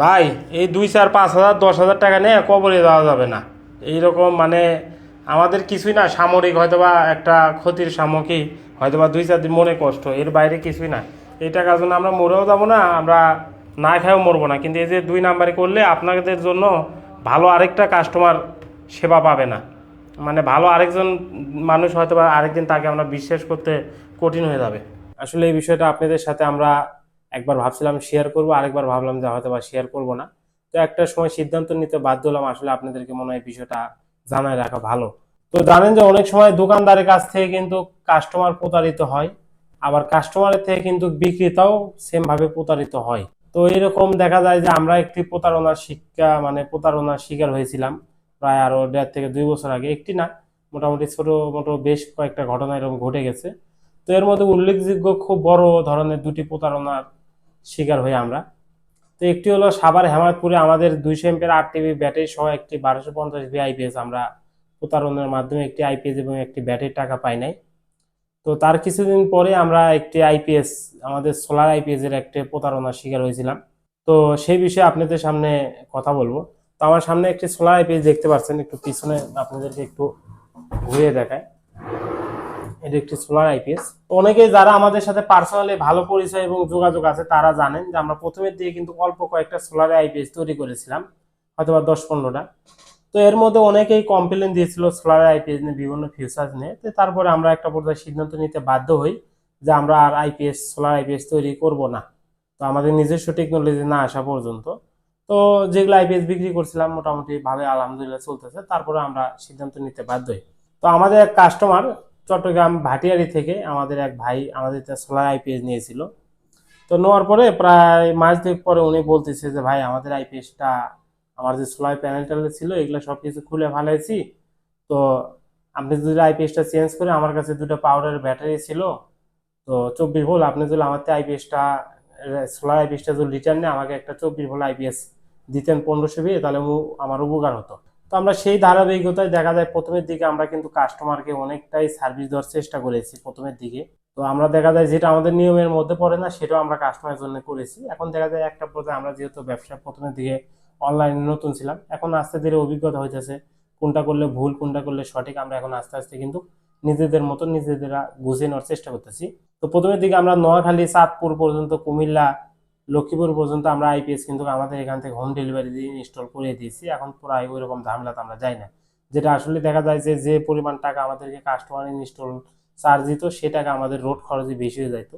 ভাই, এই দুই চার পাঁচ হাজার, দশ হাজার টাকা নিয়ে কবরে দেওয়া যাবে না। এইরকম মানে আমাদের কিছুই না, সামরিক হয়তোবা একটা ক্ষতির সামগ্রী হয়তোবা দুই চার দিন মনে কষ্ট, এর বাইরে কিছুই না। এই টাকার জন্য আমরা মরেও যাব না, আমরা না খাইও মরবো না। কিন্তু এই যে দুই নাম্বারে করলে আপনাদের জন্য ভালো আরেকটা কাস্টমার সেবা পাবে না। মানে ভালো আরেকজন মানুষ হয়তো বা আরেকদিন তাকে আমরা বিশ্বাস করতে কঠিন হয়ে যাবে। আসলে এই বিষয়টা আপনাদের সাথে আমরা একবার ভাবছিলাম শেয়ার করব, আরেকবার ভাবলাম যে হয়তো বা শেয়ার করব না। তো একটা সময় সিদ্ধান্ত নিতে বাধ্য হলাম, আসলে আপনাদেরকে মনে হয় বিষয়টা জানায় রাখা ভালো। তো জানেন যে অনেক সময় দোকানদারের কাছ থেকে কিন্তু কাস্টমার প্রতারিত হয়, আবার কাস্টমারের থেকে কিন্তু বিক্রেতাও সেম ভাবে প্রতারিত হয়। তো এরকম দেখা যায় যে আমরা একটি প্রতারণার শিক্ষা মানে প্রতারণার শিকার হয়েছিলাম প্রায় আরও দেড় থেকে দুই বছর আগে। একটি না, মোটামুটি ছোট মোটো বেশ কয়েকটা ঘটনা এরকম ঘটে গেছে। তো এর মধ্যে উল্লেখযোগ্য খুব বড় ধরনের দুটি প্রতারণার শিকার হই আমরা। তো একটি হলো সাভার হেমায়তপুরে আমাদের দুইশো এমপের আট টিভি ব্যাটারি সহ একটি বারোশো পঞ্চাশ ভি আইপিএস আমরা প্রতারণার মাধ্যমে একটি আইপিএস এবং একটি ব্যাটারির টাকা পাই নাই। তো তার কিছুদিন পরে আমরা একটি আইপিএস আমাদের সোলার আইপিএস এর একটি প্রতারণার শিকার হয়েছিলাম। তো সেই বিষয়ে আপনাদের সামনে কথা বলব। তো আমার সামনে একটি সোলার আইপিএস দেখতে পাচ্ছেন, একটু পিছনে আপনাদেরকে একটু ঘুরিয়ে দেখায়। এটা একটি সোলার আইপিএস। অনেকেই যারা আমাদের সাথে পার্সোনালি ভালো পরিচয় এবং যোগাযোগ আছে, তারা জানেন যে আমরা প্রথমের দিকে কিন্তু অল্প কয়েকটা সোলার আইপিএস তৈরি করেছিলাম হয়তো বা দশ পনেরোটা। তো এর মধ্যে অনেকেই কমপ্লেন দিয়েছিল সোলার আইপিএস নিয়ে, বিভিন্ন ফিউচার্স নিয়ে। তো তারপরে আমরা একটা পর্যায়ে সিদ্ধান্ত নিতে বাধ্য হই যে আমরা আর আইপিএস, সোলার আইপিএস তৈরি করব না। তো আমাদের নিজস্ব টেকনোলজি না আসা পর্যন্ত। তো যেগুলো আইপিএস বিক্রি করছিলাম, মোটামুটি ভাবে আলহামদুলিল্লাহ চলতেছে। তারপরে আমরা সিদ্ধান্ত নিতে বাধ্য হই। তো আমাদের এক কাস্টমার চট্টগ্রাম ভাটিয়ারি থেকে আমাদের এক ভাই আমাদের সোলার আইপিএস নিয়েছিল। তো নেওয়ার পরে প্রায় মাস দুয়েক পরে উনি বলতেছে যে, ভাই, আমাদের আইপিএসটা আমার যে সোলার প্যানেল ছিল, এগুলো সব কিছু খুলে ফেলাইছি। তো আপনি যদি আইপিএসটা চেঞ্জ করে আমার কাছে দুটো পাউডারের ব্যাটারি ছিল, তো চব্বিশ ভোল্ট আপনি যদি আমার আইপিএসটা সোলার আইপিএসটা যদি রিটার্ন নেয়, আমাকে একটা চব্বিশ ভোল্ট আইপিএস দিতেন পনেরোশো বিয়ে তাহলে আমার উপকার হতো। তো আমরা সেই ধারাবাহিকতায় দেখা যায় প্রথমের দিকে আমরা কিন্তু কাস্টমারকে অনেকটাই সার্ভিস দেওয়ার চেষ্টা করেছি প্রথমের দিকে। তো আমরা দেখা যায় যেটা আমাদের নিয়মের মধ্যে পড়ে না, সেটাও আমরা কাস্টমারের জন্য করেছি। এখন দেখা যায় একটা পর্যায়ে আমরা যেহেতু ব্যবসা প্রথমের দিকে অনলাইনে নতুন ছিলাম, এখন আস্তে ধীরে অভিজ্ঞতা হইতেছে কোনটা করলে ভুল, কোনটা করলে সঠিক, আমরা এখন আস্তে আস্তে কিন্তু নিজেদের মতন নিজেদেরা বুঝে নেওয়ার চেষ্টা করতেছি। তো প্রথমের দিকে আমরা নোয়াখালী, চাঁদপুর পর্যন্ত কুমিল্লা লক্ষ্মীপুর পর্যন্ত আমরা আইপিএস কিন্তু আমাদের এখান থেকে হোম ডেলিভারি দিয়ে ইনস্টল করে দিয়েছি। এখন প্রায় ওই রকম ঝামেলাতে আমরা যাই না। যেটা আসলে দেখা যায় যে যে পরিমাণ টাকা আমাদেরকে কাস্টমার ইনস্টল চার্জ দিত, সে টাকা আমাদের রোড খরচে বেশি হয়ে যাইতো।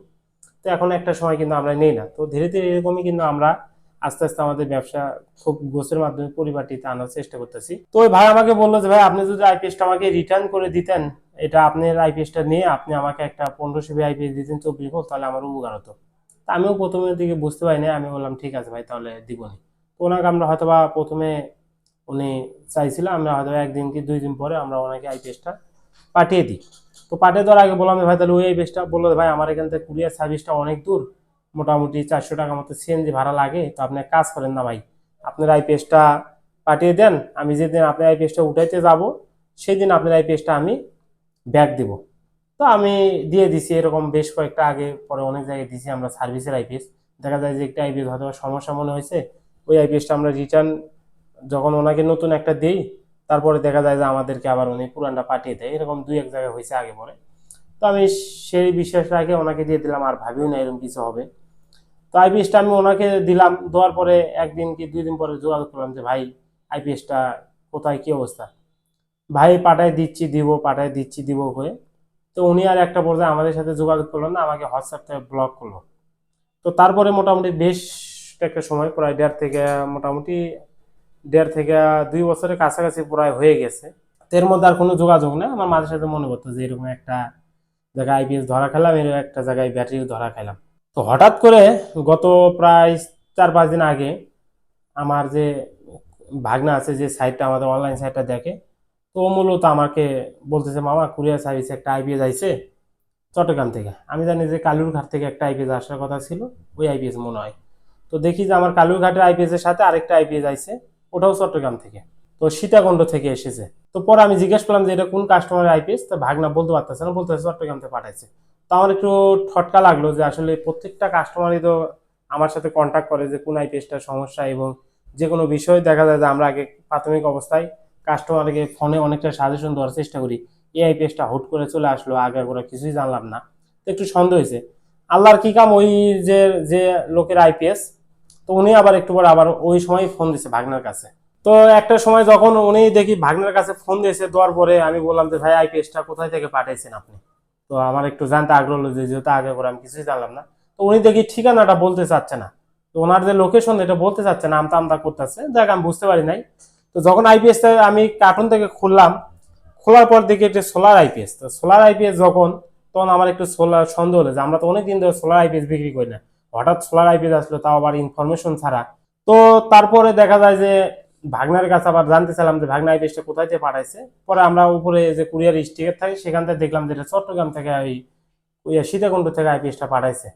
তো এখন একটা সময় কিন্তু আমরা নেই না। তো ধীরে ধীরে এরকমই কিন্তু আমরা আস্তে আস্তে আমাদের ব্যবসা খুব গোছের মাধ্যমে পরিপাটিতে আনার চেষ্টা করতেছি। তো ওই ভাই আমাকে বলল যে, ভাই, আপনি যদি আইপিএসটা আমাকে রিটার্ন করে দিতেন, এটা আপনার আইপিএসটা নিয়ে আপনি আমাকে একটা পনেরোশো বি আইপিএস দিতেন, চব্বিশ ভোল্ট তাহলে আমার উপকার হতো। তা আমিও প্রথমের দিকে বুঝতে পারিনি, আমি বললাম, ঠিক আছে ভাই, তাহলে দিবনি। তো ওনাকে আমরা হয়তো বা প্রথমে উনি চাইছিল, আমরা হয়তো একদিন কি দুই দিন পরে আমরা ওনাকে আই আইপিএসটা পাঠিয়ে দিই। তো পাঠিয়ে দেওয়ার আগে বললাম ভাই, তাহলে ওই আইপিএসটা বলল ভাই, আমার এখান থেকে কুরিয়ার সার্ভিসটা অনেক দূর, মোটামুটি চারশো টাকা মতো সিএনজি ভাড়া লাগে, তো আপনি কাজ করেন না ভাই, আপনার আইপিএসটা পাঠিয়ে দেন, আমি যেদিন আপনার আইপিএসটা উঠাইতে যাব সেই দিন আপনার আইপিএসটা আমি ব্যাক দিব। তো আমি দিয়ে দিছি, এরকম বেশ কয়েকটা আগে, পরে অনেক জায়গায় দিছি আমরা সার্ভিসের আইপিএস দেখা যায় যে একটা আইপিএস হয়তো সমস্যা মনে হয়েছে, ওই আইপিএসটা আমরা রিটার্ন যখন ওনাকে নতুন একটা দিই, তারপরে দেখা যায় যে আমাদেরকে আবার উনি পুরানটা পাঠিয়ে দেয়। এরকম দুই এক জায়গায় হয়েছে আগে পরে। তো আমি সেই বিশ্বাস রাখে ওনাকে দিয়ে দিলাম, আর ভাবিও না এরকম কিছু হবে। তো আইপিএসটা আমি ওনাকে দিলাম, দেওয়ার পরে একদিন কি দুই দিন পরে যোগাযোগ করলাম যে, ভাই আইপিএসটা কোথায়, কি অবস্থা? ভাই, পাঠায় দিচ্ছি দিব, পাঠায় দিচ্ছি দিব করে। তো উনি আর একটা পর্যায়ে আমাদের সাথে যোগাযোগ করল না, আমাকে হোয়াটসঅ্যাপ থেকে ব্লক করল। তো তারপরে মোটামুটি বেশ একটা সময়, প্রায় দেড় থেকে মোটামুটি দেড় থেকে দুই বছরের কাছাকাছি প্রায় হয়ে গেছে। এর মধ্যে আর কোনো যোগাযোগ নেই। আমার মাঝে সাথে মনে করতো যে এরকম একটা জায়গায় আইপিএস ধরা খেলাম, এরকম একটা জায়গায় ব্যাটারিও ধরা খেলাম। তো হঠাৎ করে গত প্রায় চার পাঁচ দিন আগে আমার যে ভাগনা আছে, যে সাইটটা আমাদের অনলাইন সাইটটা দেখে তো মূলত আমাকে বলতেছে, মামা, কুরিয়ার সার্ভিসে একটা আইপিএস আইছে চট্টগ্রাম থেকে। আমি জানি যে কালুরঘাট থেকে একটা আইপিএস আসার কথা ছিল, ওই আইপিএস মনে হয়। তো দেখি যে আমার কালুরঘাটের আইপিএস এর সাথে আরেকটা আইপিএস আইছে, ওটাও চট্টগ্রাম থেকে। তো সীতাকুণ্ড থেকে এসেছে। তো পরে আমি জিজ্ঞেস করলাম যে, এটা কোন কাস্টমারের আইপিএস তো ভাগনা বলতে পারতেছে না, বলতেছে চট্টগ্রাম থেকে পাঠাইছে। তো আমার একটু ঠটকা লাগল যে আসলে প্রত্যেকটা কাস্টমারই তো আমার সাথে কন্ট্যাক্ট করে যে কোন আইপিএসটার সমস্যা এবং যে কোনো বিষয় দেখা যায় যে আমরা আগে প্রাথমিক অবস্থায় কাস্টমারকে ফোনে অনেকটা সাজেশন দেওয়ার চেষ্টা করি। এই আইপিএসটা হুট করে চলে আসলো, আগে করে কিছুই জানলাম না। তো একটু সন্দেহ হয়েছে। আল্লাহর কি কাম ওই যে যে লোকের আইপিএস তো উনি আবার একটু পরে আবার ওই সময় ফোন দিছে ভাগনার কাছে। তো একটা সময় যখন উনি দেখি ভাগনার কাছে ফোন দিয়েছে, দেওয়ার পরে আমি বললাম যে, ভাই আইপিএসটা কোথায় থেকে পাঠাইছেন আপনি? তো আমার একটু জানতে আগ্রহ হলো যেহেতু আগে করে আমি কিছুই জানলাম না। তো উনি দেখি ঠিকানাটা বলতে চাচ্ছে না। তো ওনার যে লোকেশন এটা বলতে চাচ্ছে না, আমতা আমতা করতেছে। দেখ, আমি বুঝতে পারি নাই। তো যখন আইপিএসটা আমি কার্টুন থেকে খুললাম, খোলার পর দেখি একটা সোলার আইপিএস তো সোলার আইপিএস যখন, তখন আমার একটু সোলার সন্দেহ হলো যে আমরা তো অনেকদিন ধরে সোলার আইপিএস বিক্রি করি না। হঠাৎ সোলার আইপিএস আসলো, তাও আবার ইনফরমেশন ছাড়া। তো তারপরে দেখা যায় যে ভাগনার কাছে আবার জানতে চাইলাম যে ভাগনা আইপিএসটা কোথায় থেকে পাঠাইছে। পরে আমরা উপরে যে কুরিয়ার স্টিকার থাকে, সেখান থেকে দেখলাম যে এটা চট্টগ্রাম থেকে ওই সীতাকুণ্ড থেকে আইপিএসটা পাঠাইছে।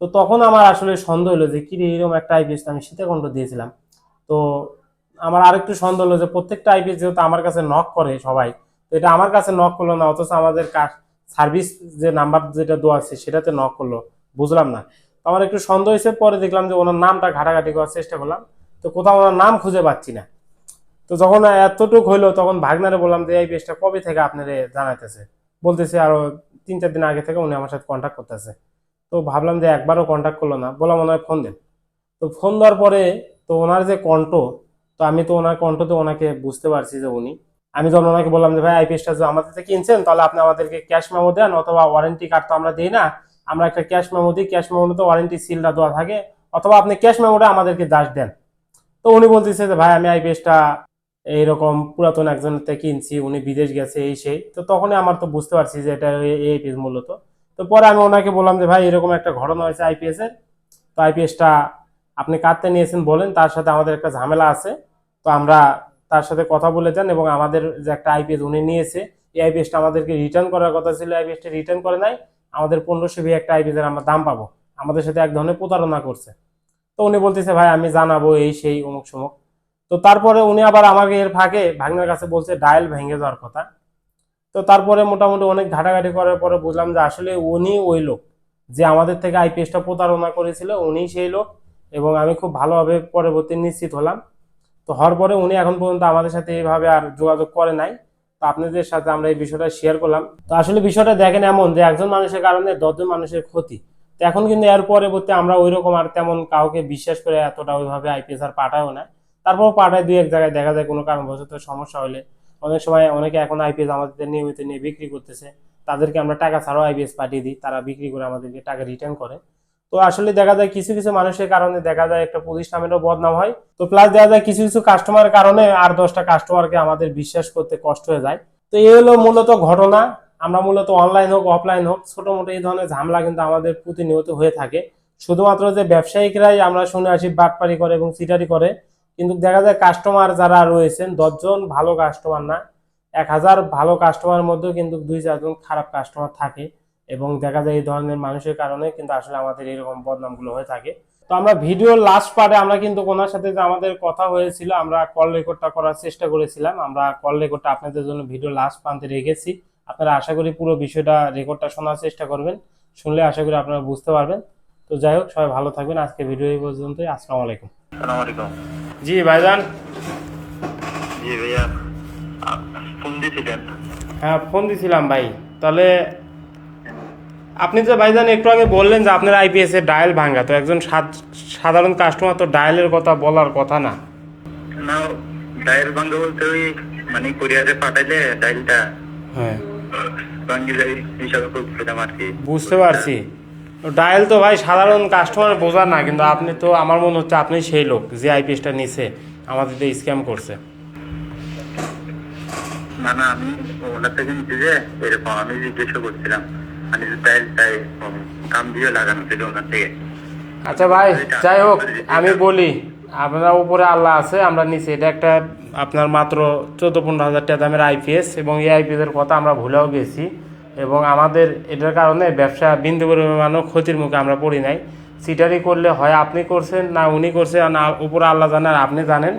তো তখন আমার আসলে সন্দেহ হলো যে কি এরকম একটা আইপিএস আমি সীতাকুণ্ড দিয়েছিলাম। তো আমার আরেকটু সন্দেহ হলো যে প্রত্যেকটা আইপিএস যেহেতু আমার কাছে নক করে সবাই, তো এটা আমার কাছে নক করল না, অথচ আমাদের সার্ভিস যে নাম্বার যেটা দেওয়া আছে সেটাতে নক করল, বুঝলাম না। তো আমার একটু সন্দেহ হয়েছে, পরে দেখলাম যে ওনার নামটা ঘাটাঘাটি করার চেষ্টা করলাম, তো কোথাও ওনার নাম খুঁজে পাচ্ছি না। তো যখন এতটুক হইল, তখন ভাগনারে বললাম যে, এই পেজটা কবে থেকে আপনারে জানাইতেছে? বলতেছে আরও তিন চার দিন আগে থেকে উনি আমার সাথে কন্ট্যাক্ট করতেছে। তো ভাবলাম যে একবারও কন্ট্যাক্ট করল না, বললাম হয় ফোন দেন। তো ফোন দেওয়ার পরে তো ওনার যে কণ্ঠ তো আমি তো ওনার কণ্ঠতে ওনাকে বুঝতে পারছি যে উনি। আমি যখন ওনাকে বললাম যে, ভাই আইপিএসটা যদি আমাদের থেকে কিনছেন, তাহলে আপনি আমাদেরকে ক্যাশ মেমো দেন অথবা ওয়ারেন্টি কার্ড তো আমরা দিই না। আমরা একটা ক্যাশ মেমো দিই ক্যাশ মেমোতে ওয়ারেন্টি সিলটা দেওয়া থাকে। অথবা আপনি ক্যাশ মেমোটা আমাদেরকে দাস দেন। তো উনি বলতেছে যে, ভাই, আমি আইপিএসটা এইরকম পুরাতন একজনের থেকে কিনছি, উনি বিদেশ গেছে, এই সেই। তো তখনই আমার তো বুঝতে পারছি যে, এটা এই আইপিএস মূলত। তো পরে আমি ওনাকে বললাম যে, ভাই, এরকম একটা ঘটনা হয়েছে আইপিএসের তো আইপিএসটা আপনি কাটতে নিয়েছেন বলেন, তার সাথে আমাদের একটা ঝামেলা আছে। তো আমরা তার সাথে কথা বলে যান এবং আমাদের যে একটা আইপিএস উনি নিয়েছে, এই আইপিএসটা আমাদেরকে রিটার্ন করার কথা ছিল। আইপিএসটা রিটার্ন করে নাই, আমাদের পনেরোশো ভি একটা আইপিএস এর আমরা দাম পাবো। আমাদের সাথে এক ধরনের প্রতারণা করছে। তো উনি বলতেছে, ভাই, আমি জানাব এই সেই অমুক সমুক। তো তারপরে উনি আবার আমাকে এর ফাঁকে ভাগনার কাছে বলছে, ডায়াল ভেঙে যাওয়ার কথা। তো তারপরে মোটামুটি অনেক ঘাটাঘাটি করার পরে বুঝলাম যে আসলে উনি ওই লোক যে আমাদের থেকে আইপিএসটা প্রতারণা করেছিল উনি সেই লোক এবং আমি খুব ভালোভাবে পরবর্তী নিশ্চিত হলাম। তো হওয়ার পরে উনি এখন পর্যন্ত আমাদের সাথে এইভাবে আর যোগাযোগ করে নাই। তো আপনাদের সাথে আমরা এই বিষয়টা শেয়ার করলাম। তো আসলে বিষয়টা দেখেন এমন যে একজন মানুষের কারণে দশজন মানুষের ক্ষতি। তো এখন কিন্তু এর পরবর্তী আমরা ওই রকম আর তেমন কাউকে বিশ্বাস করে এতটা ওইভাবে আইপিএস আর পাঠাও না। তারপর পাঠায় দুই এক জায়গায় দেখা যায় কোনো কারণবশত সমস্যা হলে। অনেক সময় অনেকে এখন আইপিএস আমাদের নিয়মিত নিয়ে বিক্রি করতেছে। তাদেরকে আমরা টাকা ছাড়াও আইপিএস পাঠিয়ে দিই। তারা বিক্রি করে আমাদেরকে টাকা রিটার্ন করে। তো আসলে দেখা যায় কিছু কিছু মানুষের কারণে দেখা যায় একটা প্রতিষ্ঠানেরও বদনাম হয়। তো প্লাস দেখা যায় কিছু কিছু কাস্টমার কারণে আর দশটা কাস্টমারকে আমাদের বিশ্বাস করতে কষ্ট হয়ে যায়। তো এই হলো মূলত ঘটনা। আমরা মূলত অনলাইন হোক অফলাইন হোক ছোট মোটো এই ধরনের ঝামেলা কিন্তু আমাদের প্রতিনিয়ত হয়ে থাকে। শুধুমাত্র যে ব্যবসায়িকরাই আমরা শুনে আসি, বাটপারি করে এবং চিটারি করে, কিন্তু দেখা যায় কাস্টমার যারা রয়েছেন, দশজন ভালো কাস্টমার না, এক হাজার ভালো কাস্টমার মধ্যেও কিন্তু দুই চারজন খারাপ কাস্টমার থাকে। এবং দেখা যায় এই ধরনের মানুষের কারণে কিন্তু আসলে আমাদের এরকম বদনামগুলো হয়ে থাকে। তো আমরা ভিডিও লাস্ট পার্টে আমরা কিন্তু ওনার সাথে যে আমাদের কথা হয়েছিল আমরা কল রেকর্ডটা করার চেষ্টা করেছিলাম। আমরা কল রেকর্ডটা আপনাদের জন্য ভিডিও লাস্ট প্রান্তে রেখেছি। আপনারা আশা করি পুরো বিষয়টা রেকর্ডটা শোনার চেষ্টা করবেন। শুনলে আশা করি আপনারা বুঝতে পারবেন। তো যাই হোক সবাই ভালো থাকবেন। আজকে ভিডিও এই পর্যন্তই। আসসালামু আলাইকুম। আলাইকুম। জি ভাইজান। জি ভাইয়া। ফোন হ্যাঁ ফোন দিছিলাম ভাই। তাহলে আপনি যে ভাইজান একটু আগে বললেন যে আপনার আইপিএস এর ডায়াল ভাঙা তো একজন সাধারণ কাস্টমার তো ডায়ালের কথা বলার কথা না। না ডায়েল ভাঙ্গা বলতে ওই মানে কোরিয়ারে পাঠাইলে ডাইলটা হ্যাঁ। ভাঙ্গি যায় হিসাবে করছিলাম আর কি। বুঝতে পারছি। ডায়াল তো ভাই সাধারণ কাস্টমার বোঝার না কিন্তু আপনি তো আমার মনে হচ্ছে আপনি সেই লোক যে আইপিএসটা নিছে আমাদের দিয়ে স্ক্যাম করছে। না না আমি ওনার থেকে নিচ্ছি যে এরকম আমি জিজ্ঞাসা করছিলাম। মানে আচ্ছা ভাই, যাই হোক, আমি বলি, আপনার উপরে আল্লাহ আছে, আমরা নিচে। এটা একটা আপনার মাত্র চোদ্দ পনেরো হাজার টাকা দামের আইপিএস এবং এই আইপিএস এর কথা আমরা ভুলেও গেছি। এবং আমাদের এটার কারণে ব্যবসা বিন্দু পরিমাণও ক্ষতির মুখে আমরা পড়ি নাই। সিটারি করলে হয় আপনি করছেন, না উনি করছে আর না উপরে আল্লাহ জানেন আর আপনি জানেন।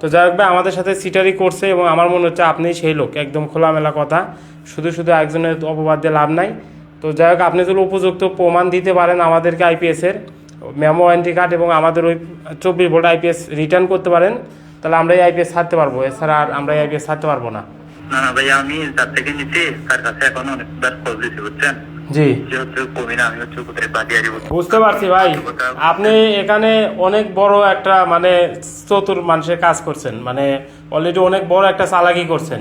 তো যাই হোক আমাদের সাথে সিটারি করছে এবং আমার মনে হচ্ছে আপনি সেই লোক, একদম খোলামেলা কথা। শুধু শুধু একজনের অপবাদ দিয়ে লাভ নাই। তো যাই হোক আপনি যদি উপযুক্ত প্রমাণ দিতে পারেন আমাদেরকে আইপিএসের মেমো ওয়ারেন্টি কার্ড এবং আমাদের ওই চব্বিশ ভোল্ট আইপিএস রিটার্ন করতে পারেন তাহলে আমরা এই আইপিএস ছাড়তে পারব। এছাড়া আর আমরা এই আইপিএস ছাড়তে পারব না। ভাই আমি তার থেকে তার কাছে এখন অনেকবার বুঝছেন? জি। বুঝতে পারছি ভাই। আপনি এখানে অনেক বড় একটা মানে চতুর মানুষের কাজ করছেন। মানে অলরেডি অনেক বড় একটা চালাকি করছেন।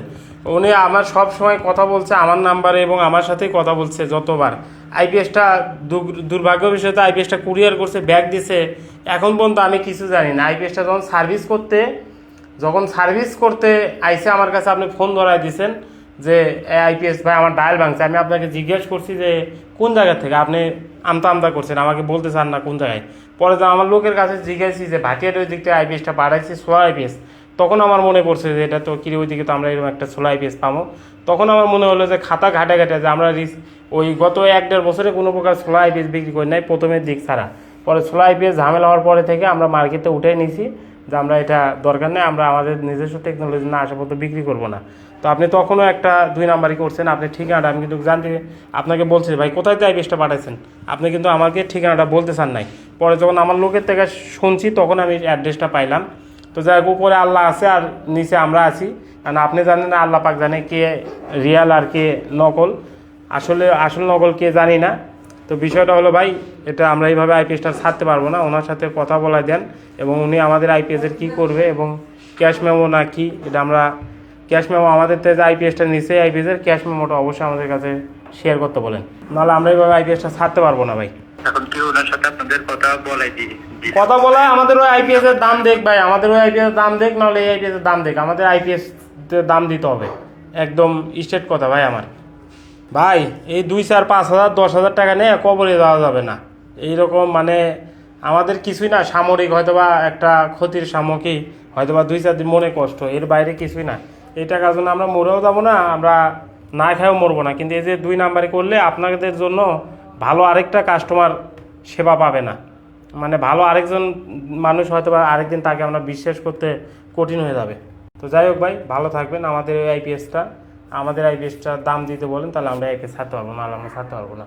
উনি আমার সব সময় কথা বলছে আমার নাম্বারে এবং আমার সাথেই কথা বলছে যতবার। আইপিএসটা দুর্ভাগ্য বিষয় তো আইপিএসটা কুরিয়ার করছে, ব্যাগ দিছে। এখন পর্যন্ত আমি কিছু জানি না। আইপিএসটা যখন সার্ভিস করতে, যখন সার্ভিস করতে আইসে আমার কাছে আপনি ফোন ধরাই দিয়েছেন যে আইপিএস ভাই, আমার ডায়াল ভাঙছে। আমি আপনাকে জিজ্ঞেস করছি যে, কোন জায়গা থেকে? আপনি আমতা আমতা করছেন, আমাকে বলতে চান না কোন জায়গায়। পরে আমার লোকের কাছে জিজ্ঞাসি যে, ভাটিয়ার ওই দিক থেকে আইপিএসটা পাঠাইছি, সোয়া আইপিএস। তখন আমার মনে পড়ছে যে এটা তো কিরে ওই দিকে তো আমরা এরকম একটা সোলাই আইপিএস পাবো। তখন আমার মনে হলো যে খাতা ঘাটে ঘাটে যে আমরা রিস- ওই গত এক দেড় বছরে কোনো প্রকার সোলাই আইপিএস বিক্রি করি নাই, প্রথমের দিক ছাড়া। পরে সোলাই আইপিএস ঝামেলা হওয়ার পরে থেকে আমরা মার্কেটে উঠে নিয়েছি যে আমরা এটা দরকার নেই, আমরা আমাদের নিজস্ব টেকনোলজি না আসা পর্যন্ত বিক্রি করব না। তো আপনি তখনও একটা দুই নাম্বারই করছেন, আপনি ঠিকানাটা আমি কিন্তু জানতে আপনাকে বলছি ভাই, কোথায় তো আইপিএসটা পাঠাইছেন? আপনি কিন্তু আমাকে ঠিকানাটা বলতে চান নাই। পরে যখন আমার লোকের থেকে শুনছি, তখন আমি অ্যাড্রেসটা পাইলাম। তো যাই হোক, উপরে আল্লাহ আছে আর নিচে আমরা আছি। কারণ আপনি জানেন না, আল্লাহ পাক জানে কে রিয়াল আর কে নকল। আসলে, আসল নকল কে জানি না। তো বিষয়টা হলো ভাই, এটা আমরা এইভাবে আইপিএসটা ছাড়তে পারব না। ওনার সাথে কথা বলা দেন এবং উনি আমাদের আইপিএসের কি করবে এবং ক্যাশ মেমো না কি, এটা আমরা ক্যাশ মেমো আমাদের থেকে যে আইপিএসটা নিচে আইপিএসের ক্যাশ মেমোটা অবশ্যই আমাদের কাছে শেয়ার করতে বলেন। নাহলে আমরা এইভাবে আইপিএসটা ছাড়তে পারব না ভাই এখন কি ওনার সাথে আপনাদের কথা বলা আমাদের ওই আইপিএস এর দাম দেখ ভাই, আমাদের ওই আইপিএস এর দাম দেখ, নাহলে আইপিএস এর দাম দেখ। আমাদের আইপিএস দাম দিতে হবে। একদম স্ট্রেট কথা ভাই আমার। ভাই, এই দুই চার পাঁচ হাজার, দশ হাজার টাকা নিয়ে কবরে যাওয়া যাবে না। এইরকম মানে আমাদের কিছুই না, সামরিক হয়তোবা একটা ক্ষতির সামগ্রী হয়তোবা দুই চার দিন মনে কষ্ট, এর বাইরে কিছুই না। এই টাকার জন্য আমরা মরেও যাব না, আমরা না খেয়েও মরবো না। কিন্তু এই যে দুই নাম্বারে করলে আপনাদের জন্য ভালো আরেকটা কাস্টমার সেবা পাবে না। মানে ভালো আরেকজন মানুষ হয়তো বা আরেকদিন তাকে আমরা বিশ্বাস করতে কঠিন হয়ে যাবে। তো যাই হোক ভাই, ভালো থাকবেন। আমাদের এই আইপিএসটা আমাদের আইপিএসটার দাম দিতে বলেন, তাহলে আমরা একে ছাড়তে পারব না আমরা ছাড়তে পারব না।